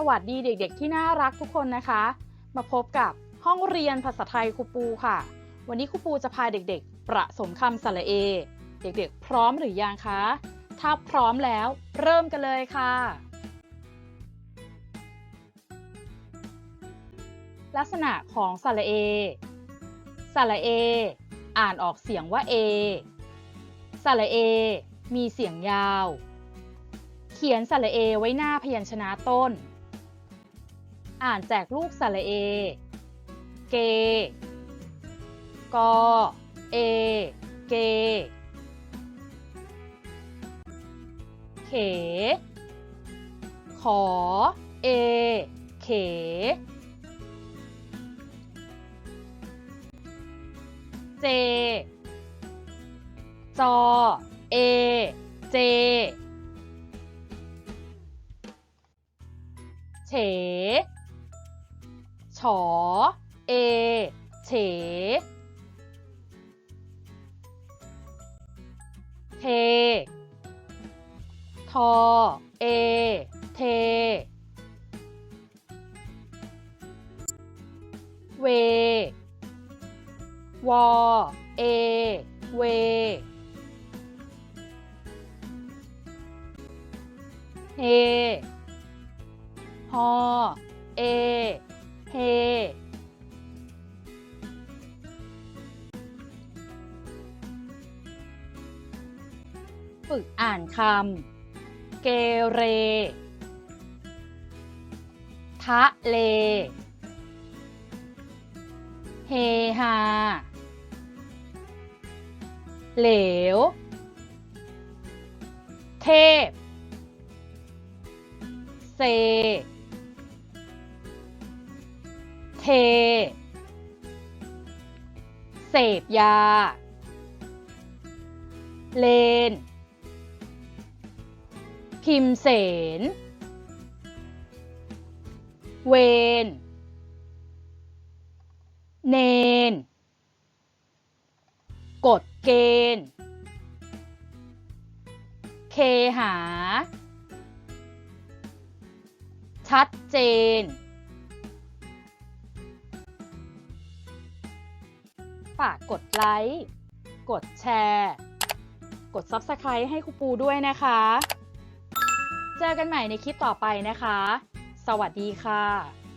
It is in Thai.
สวัสดีเด็กๆ ที่น่ารักทุกคนนะคะ มาพบกับห้องเรียนภาษาไทยครูปูค่ะ วันนี้ครูปูจะพาเด็กๆ ประสมคำสระเอ เด็กๆ พร้อมหรือยังคะ ถ้าพร้อมแล้ว เริ่มกันเลยค่ะ ลักษณะของสระเอสระเอ อ่านออกเสียงว่าเอสระเอ มีเสียงยาว เขียนสระเอไว้หน้าพยัญชนะต้น อ่านแจกลูกสระเอ เก กอ เอ เก เข ขอ เอ เข เจ จอ เอ เจ เฉ ฉอ เอ เฉ เท ทอ เอ เท เว วอ เอ เว เฮฮอ เอ เฮ ฝึกอ่านคำ เกเร ทะเล เฮฮา เหลว เทพ เซ เท เสพยา เลน พิมเสน เวน เนน กฎเกณฑ์ เคหา ชัดเจน ฝากกดไลค์ กดแชร์ กด Subscribe ให้ครูปูด้วยนะคะ เจอกันใหม่ในคลิปต่อไปนะคะ สวัสดีค่ะ